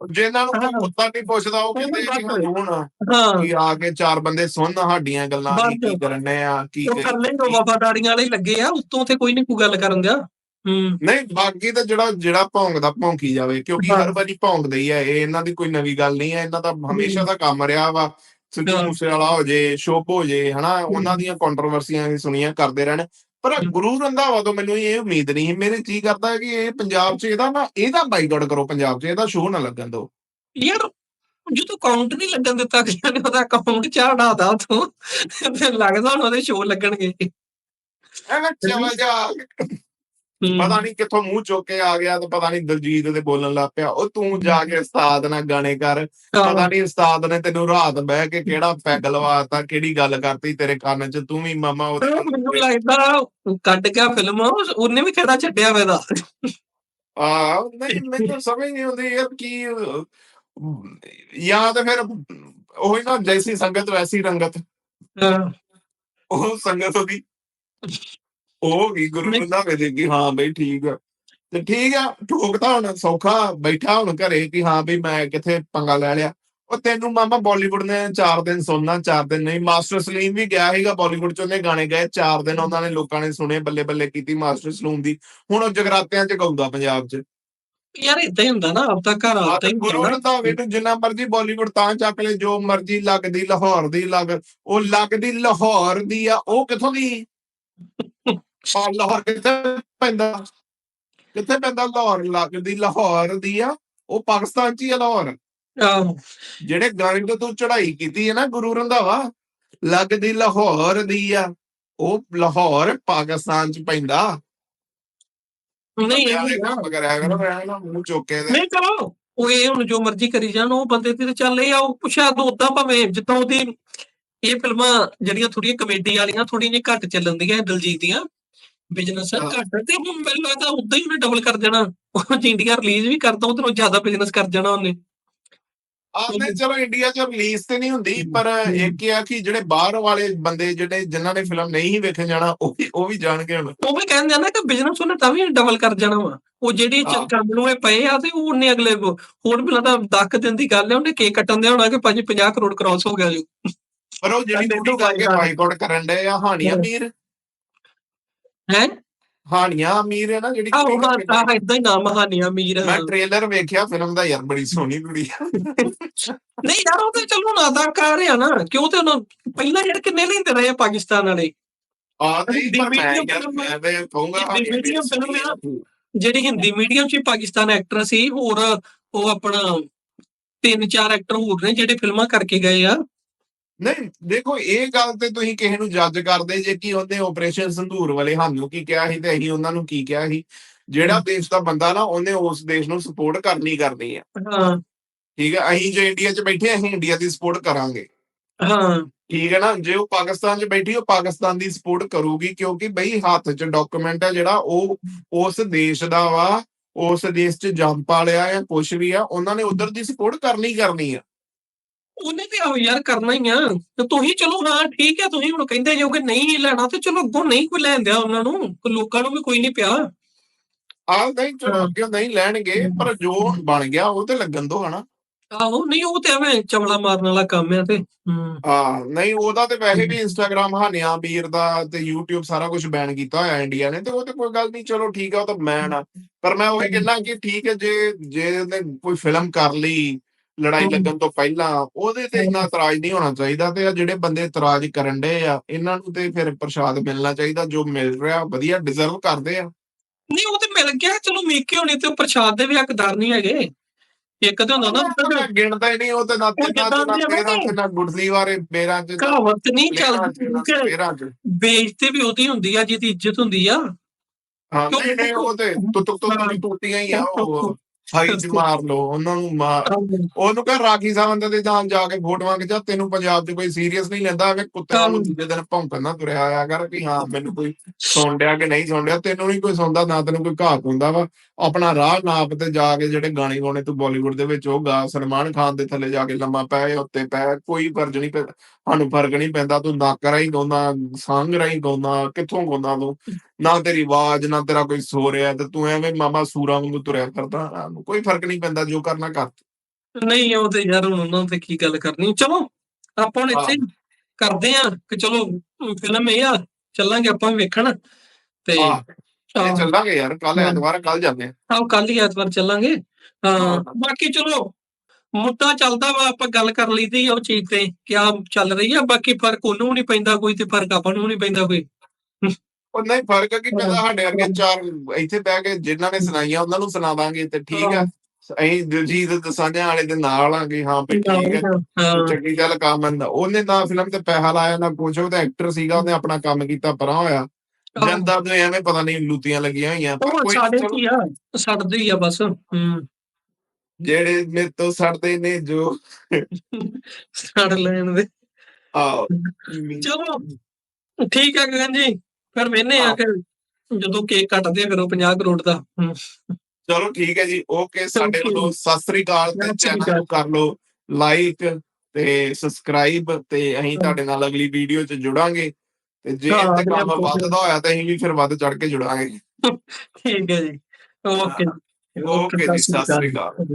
ਜਿਹਨਾਂ ਨੂੰ ਕੋਈ ਹਾਂ। ਕੁੱਤਾ ਨਹੀਂ ਪੁੱਛਦਾ ਉਹ ਕਹਿੰਦੇ ਕਿ। ਹੁਣ ਹਾਂ ਕਿ ਆ ਕੇ ਚਾਰ ਬੰਦੇ ਸੁਣ ਸਾਡੀਆਂ ਗੱਲਾਂ। ਕੀ ਕਰਨੇ ਆ ਕੀ ਉਹ ਥੱਲੇ ਉਹ ਵਫਾਦਾਰੀਆਂ ਵਾਲੇ ਹੀ ਲੱਗੇ ਆ ਉੱਤੋਂ ਤੇ ਕੋਈ ਨਹੀਂ ਕੋਈ ਗੱਲ ਕਰਨ ਦਿਆ ਹੂੰ ਨਹੀਂ ਬਾਕੀ ਤਾਂ ਜਿਹੜਾ ਜਿਹੜਾ ਭੌਂਕਦਾ ਭੌਂਕੀ ਜਾਵੇ ਕਿਉਂਕਿ ਹਾਂ। ਹਰ ਵਾਰੀ ਭੌਂਕਦੇ ਹੀ ਆ ਇਹ ਇਹਨਾਂ ਦੀ ਕੋਈ ਨਵੀਂ ਗੱਲ ਨਹੀਂ ਹੈ ਇਹਨਾਂ ਦਾ ਹਮੇਸ਼ਾ ਦਾ ਕੰਮ ਰਿਹਾ ਵਾ ਸਿੱਧੂ ਹਾਂ। ਮੂਸੇ ਵਾਲਾ ਹੋ ਜੇ ਸ਼ੋਭ ਹੋ ਜੇ ਹਨਾ ਉਹਨਾਂ ਦੀਆਂ ਕੰਟਰੋਵਰਸੀਆਂ ਵੀ ਸੁਣੀਆਂ ਕਰਦੇ ਰਹਿਣ ਪਰ। ਗੁਰੂ ਰੰਧਾਵਾ ਤੋਂ ਮੈਨੂੰ ਇਹ ਉਮੀਦ ਨਹੀਂ ਮੇਰੇ ਜੀ ਕਰਦਾ ਹੈ ਕਿ ਇਹ ਪੰਜਾਬ 'ਚ ਇਹਦਾ ਨਾ ਇਹਦਾ ਬਾਈਕਾਟ ਕਰੋ ਪੰਜਾਬ 'ਚ ਇਹਦਾ ਸ਼ੋਅ ਨਾ ਲੱਗਣ ਦਿਓ ਯਾਰ ਜਦੋਂ ਕਾਊਂਟ ਨਹੀਂ ਲੱਗਣ ਦਿੱਤਾ ਕਿਸੇ ਨੇ ਉਹਦਾ ਅਕਾਊਂਟ ਚਾੜਾਦਾ ਤੋਂ ਤੇ ਲੱਗਦਾ ਹੁਣ ਉਹਦੇ ਸ਼ੋਅ ਲੱਗਣਗੇ ਐਵੇਂ ਚਲਾ ਜਾ ਹੂੰ। ਪਤਾ ਨਹੀਂ ਕਿੱਥੋਂ ਮੂੰਹ ਚੁੱਕ ਕੇ ਆ ਗਿਆ ਤੇ ਪਤਾ ਨਹੀਂ ਦਲਜੀਤ ਦੇ ਬੋਲਣ ਲੱਗ ਪਿਆ। ਉਹ ਤੂੰ ਜਾ ਕੇ ਉਸਤਾਦ ਨਾਲ ਗਾਣੇ ਕਰ। ਪਤਾ ਨਹੀਂ ਉਸਤਾਦ ਨੇ ਤੈਨੂੰ ਰਾਤ ਬਹਿ ਕੇ ਕਿਹੜਾ ਪੈਗ ਲਵਾਤਾ ਕਿਹੜੀ ਗੱਲ ਕਰਤੀ ਤੇਰੇ ਕੰਨ 'ਚ ਤੂੰ ਵੀ ਮਾਮਾ ਉਹਦੇ ਮੈਨੂੰ ਲੱਗਦਾ ਉਹ ਕੱਢ ਗਿਆ ਫਿਲਮ ਉਹਨੇ ਵੀ ਕਿਹੜਾ ਛੱਡਿਆ ਵਾ ਇਹਦਾ। ਆ ਨਹੀਂ ਮੈਨੂੰ ਸਮਝ ਨਹੀਂ ਆਉਂਦੀ ਯਾਰ ਕੀ ਜਾਂ ਤਾਂ ਫਿਰ ਉਹੀ ਨਾ ਜੈਸੀ ਸੰਗਤ ਵੈਸੀ ਰੰਗਤ। ਉਹ ਸੰਗਤ ਉਹਦੀ। ਉਹ ਕੀ ਗੁਰੂ ਨਹੀਂ। ਰੰਧਾਵੇ ਦੇ ਕਿ ਹਾਂ ਬਈ ਠੀਕ ਆ ਤੇ ਠੀਕ ਆ ਠੋਕਤਾ ਹੁਣ ਸੌਖਾ ਬੈਠਾ ਹੁਣ ਘਰੇ ਕਿ ਹਾਂ ਬਈ ਮੈਂ ਕਿੱਥੇ ਪੰਗਾ ਲੈ ਲਿਆ ਉਹ ਤੈਨੂੰ ਮਾਮਾ ਬਾਲੀਵੁੱਡ ਨੇ 4 ਦਿਨ ਸੁਣਨਾ 4 ਦਿਨ ਨਹੀਂ ਮਾਸਟਰ ਸਲੀਮ ਵੀ ਗਿਆ ਸੀਗਾ ਬਾਲੀਵੁੱਡ ਚ ਉਹਨੇ ਗਾਣੇ ਗਾਏ 4 ਦਿਨ ਉਹਨਾਂ ਨੇ ਲੋਕਾਂ ਨੇ ਸੁਣੇ ਬੱਲੇ ਬੱਲੇ ਕੀਤੀ ਮਾਸਟਰ ਸਲੂਮ ਦੀ ਹੁਣ ਉਹ ਜਗਰਾਤਿਆਂ ਚ ਗਾਉਂਦਾ ਪੰਜਾਬ ਚ ਯਾਰ ਇਦਾਂ ਹੀ ਹੁੰਦਾ ਨਾ ਆਪਦਾ ਘਰ ਆ ਆਪਦਾ ਤੇ ਹੀ ਗੁਰੂ ਹੁੰਦਾ ਨਾ। ਰੰਧਾਵੇ ਨੂੰ ਜਿੰਨਾ ਮਰਜ਼ੀ ਬਾਲੀਵੁੱਡ ਤਾਂ ਚੱਕ ਲੈ ਜੋ ਮਰਜ਼ੀ ਲੱਗਦੀ ਲਾਹੌਰ ਦੀ ਲੱਗ ਉਹ ਲੱਗਦੀ ਲਾਹੌਰ ਦੀ ਆ ਉਹ ਕਿੱਥੋਂ ਦੀ ਆ ਲਾਹੌਰ ਕਿੱਥੇ ਪੈਂਦਾ? ਕਿੱਥੇ ਪੈਂਦਾ ਲਾਹੌਰ? ਲੱਗਦੀ ਲਾਹੌਰ ਦੀ ਆ ਉਹ ਪਾਕਿਸਤਾਨ ਚ ਹੀ ਆ ਲਾਹੌਰ। ਆਹੋ। ਜਿਹੜੇ ਗਾਣੇ ਤੋਂ ਤੂੰ ਚੜ੍ਹਾਈ ਕੀਤੀ ਹੈ ਨਾ ਗੁਰੂ ਰੰਧਾਵਾ ਲੱਗਦੀ ਲਾਹੌਰ ਦੀ ਆ ਉਹ ਲਾਹੌਰ ਪਾਕਿਸਤਾਨ ਚ ਪੈਂਦਾ। ਨਹੀਂ ਇਹ ਵੀ ਨਾ। ਕਰੋ ਐਂ ਨਾ ਮੂੰਹ ਚੁੱਕੇ ਦੇ ਨਹੀਂ ਕਰੋ ਉਹ ਇਹ ਹੁਣ ਜੋ ਮਰਜ਼ੀ ਕਰੀ ਜਾਣ ਉਹ ਬੰਦੇ ਤੇ ਤਾਂ ਚੱਲ ਇਹ ਆ ਉਹ ਸ਼ਾਇਦ ਉਦਾਂ ਭਾਵੇਂ ਜਿੱਦਾਂ ਉਹਦੀ ਇਹ ਫਿਲਮਾਂ ਜਿਹੜੀਆਂ ਥੋੜੀਆਂ ਕਮੇਡੀ ਵਾਲੀਆਂ ਥੋੜੀਆਂ ਜਿਹੀਆਂ ਘੱਟ ਚੱਲਣਦੀਆਂ ਦਲਜੀਤ ਦੀਆਂ ਬਿਜ਼ਨਸ। ਘੱਟ ਤੇ ਹੁਣ ਮੈਨੂੰ ਲੱਗਦਾ ਉਦਾਂ ਹੀ ਉਹਨੇ ਡਬਲ ਕਰ ਦੇਣਾ। ਉਹ ਇੰਡੀਆ ਰਿਲੀਜ਼ ਵੀ ਕਰਦਾ ਉਧਰੋਂ ਜ਼ਿਆਦਾ ਬਿਜ਼ਨਸ ਕਰ ਜਾਣਾ ਉਹਨੇ। ਆਨੇ ਚਲੋ ਇੰਡੀਆ ਚ ਰਿਲੀਜ਼ ਤੇ ਨਹੀਂ ਹੁੰਦੀ ਪਰ ਇੱਕ ਇਹ ਆ ਕਿ ਜਿਹੜੇ ਬਾਹਰ ਵਾਲੇ ਬੰਦੇ ਜਿਹੜੇ ਜਿਨ੍ਹਾਂ ਨੇ ਫਿਲਮ ਨਹੀਂ ਹੀ ਵੇਖਣ ਜਾਣਾ ਉਹ ਵੀ ਉਹ ਵੀ ਜਾਣਗੇ ਹੁਣ। ਉਹ ਵੀ ਕਹਿੰਦੇ ਆ ਨਾ ਕਿ ਬਿਜ਼ਨਸ ਉਹਨੇ ਤਾਂ ਵੀ ਡਬਲ ਕਰ ਜਾਣਾ ਵਾ। ਉਹ ਜਿਹੜੀ। ਚੰਦ ਨੂੰ ਇਹ ਪਏ ਆ ਤੇ ਉਹ ਉਹਨੇ ਅਗਲੇ ਹੋਰ ਬਿਲਾਂ ਦਾ 10 ਦਿਨ ਦੀ ਗੱਲ ਹੈ ਉਹਨੇ ਕੇਕ ਕੱਟਣ ਦੇ ਹੋਣਾ ਕਿ 5 50 ਕਰੋੜ ਕ੍ਰਾਸ ਹੋ ਗਿਆ ਜੀ। ਪਰ ਉਹ ਜਿਹੜੀ ਕੁੜੀ ਕਰਕੇ ਬਾਈਕਾਟ- ਕਰਨ ਦੇ ਆ ਹਾਨੀਆ ਹਾਂ। ਹੈ? ਹਾਨੀਆ ਅਮੀਰ ਹੈ ਨਾ ਜਿਹੜੀ ਆਹ ਉਹ ਹਾਂ ਇਦਾਂ ਹੀ ਨਾਮ ਹਾਨੀ ਅਮੀਰ। ਮੈਂ ਟ੍ਰੇਲਰ ਵੇਖਿਆ ਫਿਲਮ ਦਾ ਯਾਰ ਬੜੀ ਸੋਹਣੀ ਕੁੜੀ ਨਹੀਂ ਯਾਰ ਉਹ ਤੇ ਚਲੋ ਨਾ ਅਦਾਕਾਰ ਆ ਨਾ। ਕਿਉਂ ਤੇ ਉਹਨਾਂ ਪਹਿਲਾਂ ਜਿਹੜੇ ਕਿੰਨੇ ਲੈਂਦੇ ਰਹੇ ਪਾਕਿਸਤਾਨ ਵਾਲੇ? ਆ ਨਹੀਂ ਪਰ ਮੈਂ ਯਾਰ ਮੈਂ ਤੇ ਕਹੂੰਗਾ ਹਾਨੀਆ ਸੋਹਣੀ ਆ। ਜਿਹੜੀ ਹਿੰਦੀ ਮੀਡੀਅਮ ਚ ਹੀ ਪਾਕਿਸਤਾਨ ਐਕਟਰ ਸੀ ਹੋਰ ਉਹ ਆਪਣਾ ਤਿੰਨ ਚਾਰ ਐਕਟਰ ਹੋਰ ਨੇ ਜਿਹੜੇ ਫਿਲਮਾਂ ਕਰਕੇ ਗਏ ਆ। ਨਹੀਂ ਦੇਖੋ ਇਹ ਗੱਲ ਤੇ ਤੁਸੀਂ ਕਿਸੇ ਨੂੰ ਜੱਜ ਕਰਦੇ ਜੇ ਕਿ ਉਹਨੇ ਆਪਰੇਸ਼ਨ ਸੰਧੂਰ ਵਾਲੇ ਸਾਨੂੰ ਕੀ ਕਿਹਾ ਸੀ ਤੇ ਅਸੀਂ ਉਹਨਾਂ ਨੂੰ ਕੀ ਕਿਹਾ ਸੀ। ਜਿਹੜਾ ਦੇਸ਼ ਦਾ ਬੰਦਾ ਨਾ ਉਹਨੇ ਉਸ ਦੇਸ਼ ਨੂੰ ਸਪੋਰਟ ਕਰਨੀ ਕਰਨੀ ਆ। ਹਾਂ। ਠੀਕ ਹੈ ਅਸੀਂ ਜੇ ਇੰਡੀਆ 'ਚ ਬੈਠੇ ਅਸੀਂ ਇੰਡੀਆ ਦੀ ਸਪੋਰਟ ਕਰਾਂਗੇ। ਹਾਂ। ਠੀਕ ਹੈ ਨਾ ਜੇ ਉਹ ਪਾਕਿਸਤਾਨ 'ਚ ਬੈਠੀ ਉਹ ਪਾਕਿਸਤਾਨ ਦੀ ਸਪੋਰਟ ਕਰੂਗੀ ਕਿਉਂਕਿ ਬਈ ਹੱਥ 'ਚ ਡਾਕੂਮੈਂਟ ਹੈ ਜਿਹੜਾ ਉਹ ਉਸ ਦੇਸ਼ ਦਾ ਵਾ ਉਸ ਦੇਸ਼ 'ਚ ਜੰਮ ਪਾਲਿਆ ਆ ਕੁਛ ਵੀ ਆ ਉਹਨਾਂ ਨੇ ਉਧਰ ਦੀ ਸਪੋਰਟ ਕਰਨੀ ਕਰਨੀ ਆ। ਉਹਨੇ ਤੇ ਆਹੋ ਯਾਰ ਕਰਨਾ ਹੀ ਆ। ਤੇ ਤੁਸੀਂ ਚਲੋ ਹਾਂ ਠੀਕ ਹੈ ਤੁਸੀਂ ਹੁਣ ਕਹਿੰਦੇ ਜੋ ਕਿ ਨਹੀਂ ਲੈਣਾ ਤੇ ਚਲੋ ਅੱਗੋਂ ਨਹੀਂ ਕੋਈ ਲੈਣ ਦਿਆ ਉਹਨਾਂ ਨੂੰ। ਕੋਈ ਲੋਕਾਂ ਨੂੰ ਵੀ ਕੋਈ ਨਹੀਂ ਪਿਆ। ਆਹ ਨਹੀਂ ਚਲੋ। ਅੱਗੇ ਨਹੀਂ ਲੈਣਗੇ ਪਰ ਜੋ ਬਣ ਗਿਆ ਉਹ ਤੇ ਲੱਗਣ ਦੋ ਹਨਾ। ਆਹੋ ਨਹੀਂ ਉਹ ਤੇ ਐਵੇਂ ਚਵਲਾ ਮਾਰਨ ਵਾਲਾ ਕੰਮ ਆ ਤੇ ਹੂੰ। ਹਾਂ ਨਹੀਂ ਉਹਦਾ ਤੇ ਵੈਸੇ ਵੀ ਇੰਸਟਾਗ੍ਰam ਹਾਨਿਆ ਵੀਰ ਦਾ ਤੇ YouTube ਸਾਰਾ ਕੁਝ ਬੈਨ ਕੀਤਾ ਹੋਇਆ ਇੰਡੀਆ ਨੇ ਤੇ ਉਹ ਤੇ ਕੋਈ ਗੱਲ ਨਹੀਂ ਚਲੋ ਠੀਕ ਆ ਉਹ ਤਾਂ ਬੈਨ ਆ। ਪਰ ਮੈਂ ਉਹ ਕਹਿੰਦਾ ਕਿ ਠੀਕ ਹੈ ਜੇ ਜੇ ਉਹਨੇ ਕੋਈ ਫਿਲਮ ਕਰ ਲਈ ਲੜਾਈ। ਲੱਗਣ ਤੋਂ ਪਹਿਲਾਂ ਉਹਦੇ ਤੇ ਇੰਨਾ ਇਤਰਾਜ਼ ਨਹੀਂ ਹੋਣਾ ਚਾਹੀਦਾ ਤੇ ਆ ਜਿਹੜੇ ਬੰਦੇ ਇਤਰਾਜ਼ ਕਰਨ ਦੇ ਆ ਇਹਨਾਂ ਨੂੰ ਤੇ ਫਿਰ ਪ੍ਰਸ਼ਾਦ ਮਿਲਣਾ ਚਾਹੀਦਾ ਜੋ ਮਿਲ ਰਿਹਾ ਵਧੀਆ ਡਿਜ਼ਰਵ ਕਰਦੇ ਆ। ਨਹੀਂ ਉਹ ਤੇ ਮਿਲ ਗਿਆ ਚਲੋ ਮੀਕੇ ਹੋਣੀ ਤੇ ਉਹ ਪ੍ਰਸ਼ਾਦ ਦੇ ਵੀ ਹੱਕਦਾਰ ਨਹੀਂ ਹੈਗੇ। ਇੱਕ ਤੇ ਹੁੰਦਾ ਨਾ ਗਿਣਦਾ ਹੀ ਨਹੀਂ ਉਹ ਤੇ ਨਾ ਤੇ ਨਾ ਤੇਰਾ ਤੇ ਨਾ ਗੁੜਸਲੀ ਵਾਰੇ ਬੇਰਾਂ ਚ ਕਹਾਵਤ ਨਹੀਂ ਚੱਲਦੀ ਬੇਇੱਜ਼ਤੀ ਵੀ ਉਹਦੀ ਹੁੰਦੀ ਆ ਜਿਹਦੀ ਇੱਜ਼ਤ ਹੁੰਦੀ ਆ। ਹਾਂ ਨਹੀਂ ਨਹੀਂ ਉਹ ਤੇ ਤੁੱਕ ਤੁੱਕ ਦੀ ਟੂਟੀਆਂ ਹੀ ਆ ਉਹ ਹਾਈ ਚ ਮਾਰ ਲੋ ਉਹਨਾਂ ਨੂੰ ਮਾਰ। ਉਹਨੂੰ ਕਹ ਰਾਖੀ ਸਾਵੰਤ ਦੇ ਨਾਲ ਜਾ ਕੇ ਫੋਟੋਆਂ ਖਿਚਾ ਤੈਨੂੰ ਪੰਜਾਬ 'ਚ ਕੋਈ ਸੀਰੀਅਸ ਨਹੀਂ ਲੈਂਦਾ ਐਵੇਂ ਕੁੱਤਿਆਂ ਨੂੰ ਦੂਜੇ ਦਿਨ ਭੌਂਕਣ ਨਾ ਤੁਰਿਆ ਆਇਆ ਕਰ ਕਿ ਹਾਂ ਮੈਨੂੰ ਕੋਈ ਸੁਣ ਡਿਆ ਕਿ ਨਹੀਂ ਸੁਣ ਡਿਆ ਤੈਨੂੰ ਨਹੀਂ ਕੋਈ ਸੁਣਦਾ ਨਾ ਤੈਨੂੰ ਕੋਈ ਘਾਤ ਹੁੰਦਾ ਵਾ। ਆਪਣਾ ਰਾਹ ਨਾਪ ਤੇ ਜਾ ਕੇ ਜਿਹੜੇ ਗਾਣੇ ਗਾਉਣੇ ਤੂੰ ਬਾਲੀਵੁੱਡ ਦੇ ਵਿੱਚ ਉਹ ਗਾ ਸਲਮਾਨ ਖਾਨ ਦੇ ਥੱਲੇ ਜਾ ਕੇ ਲੰਮਾ ਪੈ ਉੱਤੇ ਪੈ ਕੋਈ ਫ਼ਰਕ ਨਹੀਂ ਪੈਂਦਾ। ਸਾਨੂੰ ਫ਼ਰਕ ਨਹੀਂ ਪੈਂਦਾ ਤੂੰ ਨੱਕ ਰਾਹੀਂ ਗਾਉਂਦਾ ਸੰਗ ਰਾਹੀਂ ਗਾਉਂਦਾ ਕਿੱਥੋਂ ਗਾਉਂਦਾ ਤੂੰ? ਨਾ ਤੇਰੀ ਆਵਾਜ਼ ਨਾ ਤੇਰਾ ਕੋਈ ਸੋ ਰਿਹਾ ਤੇ ਤੂੰ ਐਵੇਂ ਮਾਮਾ ਸੂਰਾਂ ਵਾਂਗੂ ਤੁਰਿਆ ਕਰਦਾ ਕੋਈ ਫ਼ਰਕ ਨਹੀਂ ਪੈਂਦਾ ਜੋ ਕਰਨਾ ਕਰ। ਨਹੀਂ ਉਹ ਤੇ ਯਾਰ ਹੁਣ ਉਹਨਾਂ ਤੇ ਕੀ ਗੱਲ ਕਰਨੀ ਚਲੋ ਆਪਾਂ ਹੁਣ ਇੱਥੇ ਹੀ। ਕਰਦੇ ਆ ਕਿ ਚਲੋ ਫਿਲਮ ਇਹ ਆ ਚੱਲਾਂਗੇ ਆਪਾਂ ਵੀ ਵੇਖਣ ਤੇ ਚੱਲਾਂਗੇ ਯਾਰ ਕੱਲ ਹਾਂ। ਐਤਵਾਰ ਕੱਲ ਜਾਂਦੇ ਆ ਆਹ ਕੱਲ ਹੀ ਐਤਵਾਰ ਚੱਲਾਂਗੇ। ਹਾਂ ਹਾਂ। ਬਾਕੀ ਚਲੋ ਮੁੱਦਾ ਚੱਲਦਾ ਵਾ ਆਪਾਂ ਗੱਲ ਕਰ ਲਈਦੀ ਆ ਉਹ ਚੀਜ਼ ਤੇ ਕਿਆ ਚੱਲ ਰਹੀ ਆ ਬਾਕੀ ਫ਼ਰਕ ਉਹਨੂੰ ਨਹੀਂ ਪੈਂਦਾ ਕੋਈ ਤੇ ਫ਼ਰਕ ਆਪਾਂ ਨੂੰ ਨਹੀਂ ਪੈਂਦਾ ਕੋਈ। ਉਹ ਨਹੀਂ ਫ਼ਰਕ ਕੀ ਪੈਂਦਾ ਹਾਂ। ਸਾਡੇ ਅੱਗੇ ਚਾਰ ਇੱਥੇ ਬਹਿ ਕੇ ਜਿਨ੍ਹਾਂ ਨੇ ਸੁਣਾਈਆਂ ਉਹਨਾਂ ਨੂੰ ਸੁਣਾ ਦਾਂਗੇ ਤੇ ਠੀਕ ਆ। ਅਸੀਂ ਦਿਲਜੀਤ ਦਸਾਂਝਾ ਵਾਲੇ ਦੇ ਨਾਲ ਆਂਗੇ ਹਾਂ ਵੀ ਠੀਕ ਹੈ। ਚੰਗੀ ਗੱਲ ਕੰਮ ਹੈ ਉਹਨੇ ਨਾ ਫਿਲਮ ਤੇ ਪੈਸਾ ਲਾਇਆ ਨਾ ਕੁਛ ਉਹ ਤਾਂ ਐਕਟਰ ਸੀਗਾ ਉਹਨੇ ਆਪਣਾ ਕੰਮ ਕੀਤਾ ਪਰਾਂ ਹੋਇਆ। ਜਨਤਾ ਨੂੰ ਐਵੇਂ ਪਤਾ ਨਹੀਂ ਲੂਤੀਆਂ ਲੱਗੀਆਂ ਹੋਈਆਂ ਪਰ ਕੋਈ ਸਾਡੇ ਕੀ ਆ ਛੱਡਦੇ ਹੀ ਆ ਬਸ ਹੂੰ। ਜਿਹੜੇ ਮੇਰੇ ਤੋਂ ਸੜਦੇ ਨੇ ਜੋ ਛੱਡ ਲੈਣ ਦੇ ਆ ਚਲੋ ਠੀਕ ਹੈ ਗਗਨ ਜੀ ਫਿਰ ਮੈਨੇ ਆ ਕੇ ਜਦੋਂ ਕੇਕ ਕੱਟਦੇ ਆ ਫਿਰ ਉਹ 50 ਕਰੋੜ ਦਾ। ਚਲੋ ਠੀਕ ਹੈ ਜੀ ਓਕੇ ਸਾਡੇ. ਵੱਲੋਂ ਸਤਿ ਸ੍ਰੀ ਅਕਾਲ ਤੇ ਚੈਨਲ। ਨੂੰ ਕਰ ਲਓ ਲਾਈਕ ਤੇ ਸਬਸਕ੍ਰਾਈਬ ਤੇ ਅਸੀਂ। ਤੁਹਾਡੇ ਨਾਲ ਅਗਲੀ ਵੀਡੀਓ 'ਚ ਜੁੜਾਂਗੇ ਤੇ ਜੇ ਹਾਂ, ਤੇ ਕੰਮ ਬਿਲਕੁਲ। ਵੱਧਦਾ ਹੋਇਆ ਤਾਂ ਅਸੀਂ ਵੀ ਫਿਰ ਵੱਧ ਚੜ ਕੇ ਜੁੜਾਂਗੇ ਠੀਕ ਹੈ ਜੀ ਓਕੇ ਓਕੇ ਜੀ ਸਤਿ ਸ੍ਰੀ ਅਕਾਲ ਅਕਾਲ